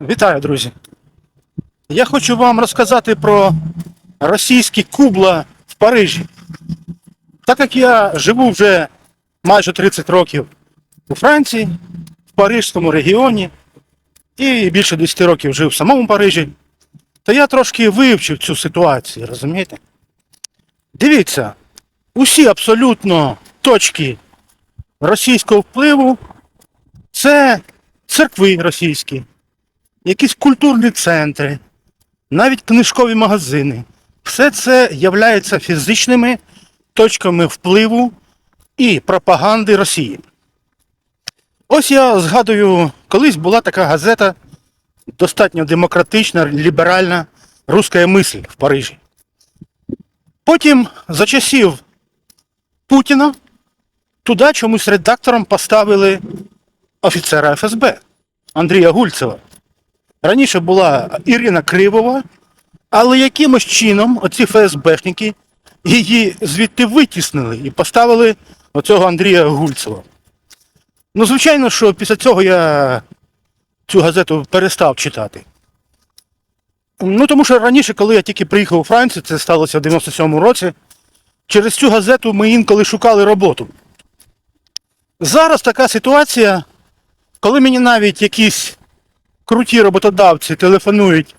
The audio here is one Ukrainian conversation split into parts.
Вітаю, друзі. Я хочу вам розказати про російські кубла в Парижі. Так як я живу вже майже 30 років у Франції, в Парижському регіоні, і більше 10 років жив в самому Парижі, то я трошки вивчив цю ситуацію, розумієте? Дивіться, усі абсолютно точки російського впливу це церкви російські якісь культурні центри, навіть книжкові магазини. Все це являється фізичними точками впливу і пропаганди Росії. Ось я згадую, колись була така газета, достатньо демократична, ліберальна руська мисль в Парижі. Потім за часів Путіна туди чомусь редактором поставили офіцера ФСБ Андрія Гульцева. Раніше була Ірина Кривова, але якимось чином оці ФСБшники її звідти витіснили і поставили оцього Андрія Гульцева. Ну, звичайно, що після цього я цю газету перестав читати. Ну, тому що раніше, коли я тільки приїхав у Францію, це сталося в 97-му році, через цю газету ми інколи шукали роботу. Зараз така ситуація, коли мені навіть якісь круті роботодавці телефонують,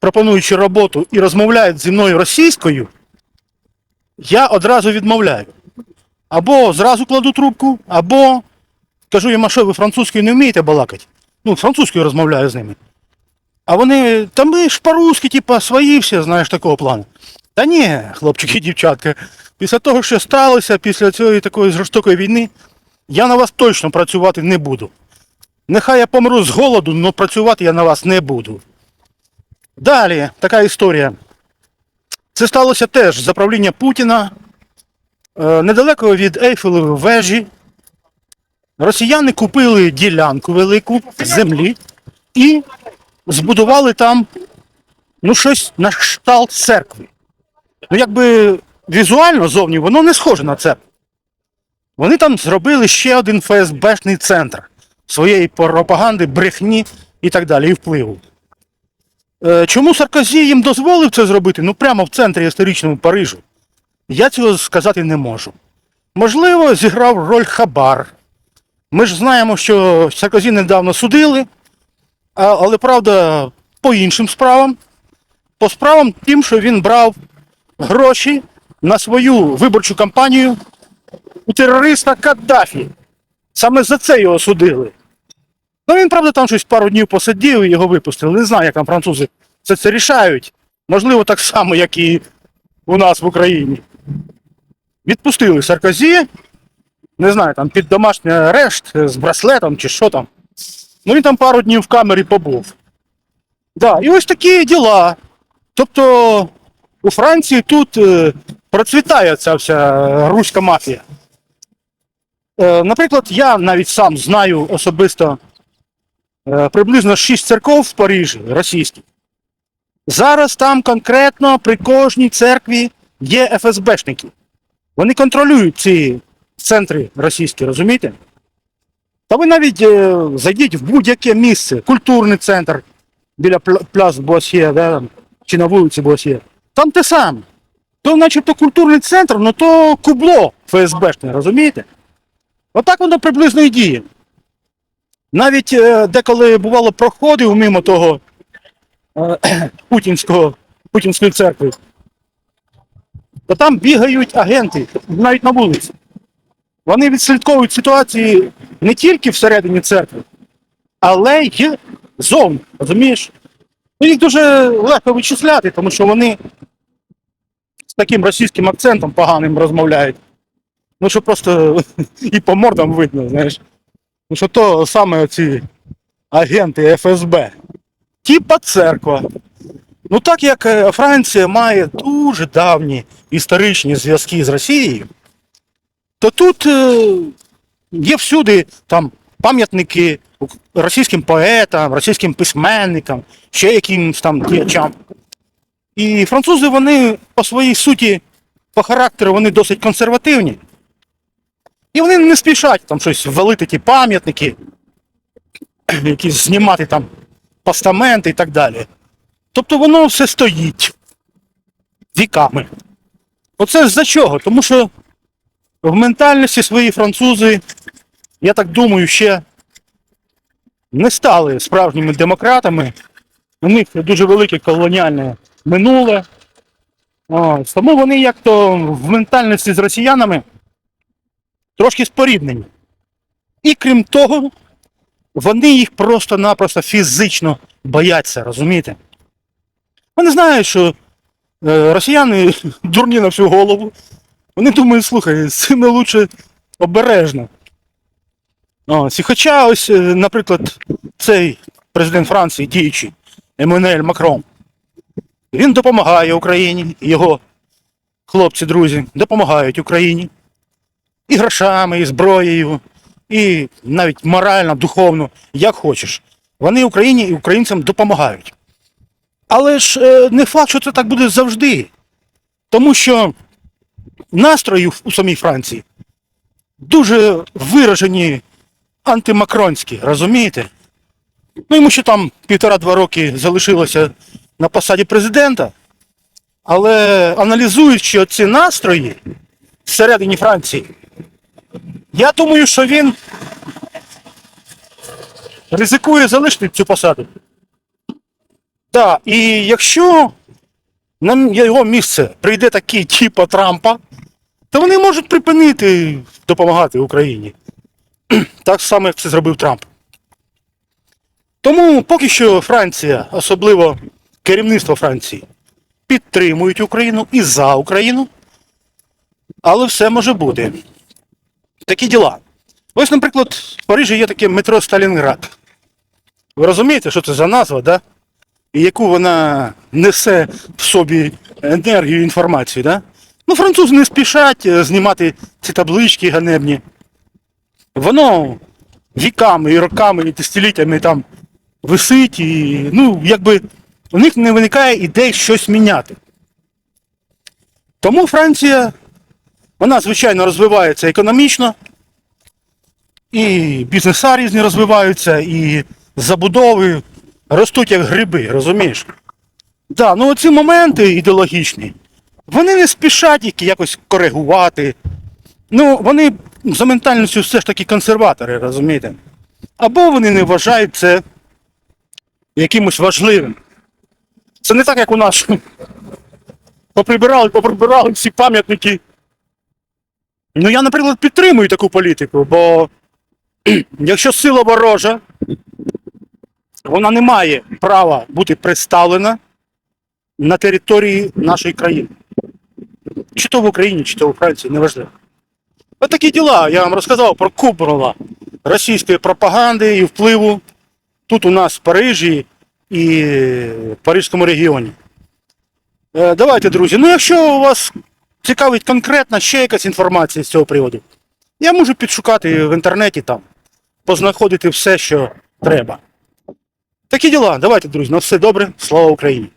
пропонуючи роботу і розмовляють зі мною російською, я одразу відмовляю. Або зразу кладу трубку, або кажу їм, а що ви французькою не вмієте балакати? Ну, французькою розмовляю з ними. А вони, та ми ж по-русски, типа, свої всі, знаєш, такого плану. Та ні, хлопчики і дівчатка, після того, що сталося, після цієї такої жорстокої війни, я на вас точно працювати не буду. Нехай я помру з голоду, але працювати я на вас не буду. Далі така історія. Це сталося теж за правління Путіна. Е, Недалеко від Ейфелевої вежі. Росіяни купили ділянку велику землі і збудували там ну, щось на кшталт церкви. Ну, якби візуально зовні воно не схоже на церкву. Вони там зробили ще один ФСБшний центр своєї пропаганди, брехні і так далі, і впливу. Е, Чому Саркозі їм дозволив це зробити? Ну прямо в центрі історичному Парижу. Я цього сказати не можу. Можливо, зіграв роль Хабар. Ми ж знаємо, що Саркозі недавно судили, але правда, по іншим справам. По справам тим, що він брав гроші на свою виборчу кампанію у терориста Каддафі. Саме за це його судили. Ну він, правда, там щось пару днів посидів і його випустили. Не знаю, як там французи це це рішають. Можливо, так само, як і у нас в Україні. Відпустили Саркозі, не знаю, там під домашній арешт з браслетом чи що там. Ну він там пару днів в камері побув. Да, і ось такі діла. Тобто у Франції тут е, процвітає ця вся руська мафія. Е, Наприклад, я навіть сам знаю особисто е, приблизно 6 церков в Парижі російських. Зараз там конкретно при кожній церкві є ФСБшники. Вони контролюють ці центри російські, розумієте? Та ви навіть е, зайдіть в будь-яке місце, культурний центр біля пля- пляж Буасьє, да, чи на вулиці Буасьє. Там те саме. То начебто культурний центр, але то кубло ФСБшне, розумієте? Отак воно приблизно і діє. Навіть е, деколи бувало проходив мимо того е, путінського, путінської церкви, то там бігають агенти навіть на вулиці. Вони відслідковують ситуації не тільки всередині церкви, але й зовні. Розумієш? Ну, їх дуже легко вичисляти, тому що вони з таким російським акцентом поганим розмовляють. Ну, що просто і по мордам видно, знаєш. Ну, що то саме ці агенти ФСБ. Типа церква. Ну, так як е, Франція має дуже давні історичні зв'язки з Росією, то тут е, є всюди там пам'ятники російським поетам, російським письменникам, ще якимось там діячам. І французи, вони по своїй суті, по характеру, вони досить консервативні. І вони не спішать там щось валити ті пам'ятники, якісь знімати там постаменти і так далі. Тобто воно все стоїть віками. Оце з-за чого? Тому що в ментальності свої французи, я так думаю, ще не стали справжніми демократами. У них дуже велике колоніальне минуле. Ось, тому вони як то в ментальності з росіянами трошки споріднені. І крім того, вони їх просто-напросто фізично бояться, розумієте? Вони знають, що е, росіяни дурні на всю голову. Вони думають, слухай, з цими лучше обережно. Ось, і хоча ось, е, наприклад, цей президент Франції діючий Еммануель Макрон, він допомагає Україні, його хлопці, друзі, допомагають Україні і грошами, і зброєю, і навіть морально, духовно, як хочеш. Вони Україні і українцям допомагають. Але ж е, не факт, що це так буде завжди. Тому що настрої у самій Франції дуже виражені антимакронські, розумієте? Ну, йому ще там півтора-два роки залишилося на посаді президента. Але аналізуючи ці настрої всередині Франції, я думаю, що він ризикує залишити цю посаду. Так, і якщо на його місце прийде такий типу Трампа, то вони можуть припинити допомагати Україні. Так само, як це зробив Трамп. Тому поки що Франція, особливо керівництво Франції, підтримують Україну і за Україну. Але все може бути. Такі діла. Ось, наприклад, в Парижі є таке метро Сталінград. Ви розумієте, що це за назва, да? І яку вона несе в собі енергію інформацію, да? Ну, французи не спішать е, знімати ці таблички ганебні. Воно віками і роками, і десятиліттями там висить, і ну, якби у них не виникає ідей щось міняти. Тому Франція, вона, звичайно, розвивається економічно, і бізнеса різні розвиваються, і забудови ростуть як гриби, розумієш? Да, ну оці моменти ідеологічні, вони не спішать їх якось коригувати. Ну, вони за ментальністю все ж таки консерватори, розумієте? Або вони не вважають це якимось важливим. Це не так, як у нас. Поприбирали, поприбирали всі пам'ятники. Ну, я, наприклад, підтримую таку політику, бо якщо сила ворожа, вона не має права бути представлена на території нашої країни. Чи то в Україні, чи то у Франції, неважливо. Ось такі діла. Я вам розказав про купорола російської пропаганди і впливу тут у нас в Парижі і в Паризькому регіоні. Е, Давайте, друзі. Ну, якщо у вас цікавить конкретно ще якась інформація з цього приводу, я можу підшукати в інтернеті там, познаходити все, що треба. Такі діла. Давайте, друзі, на все добре. Слава Україні!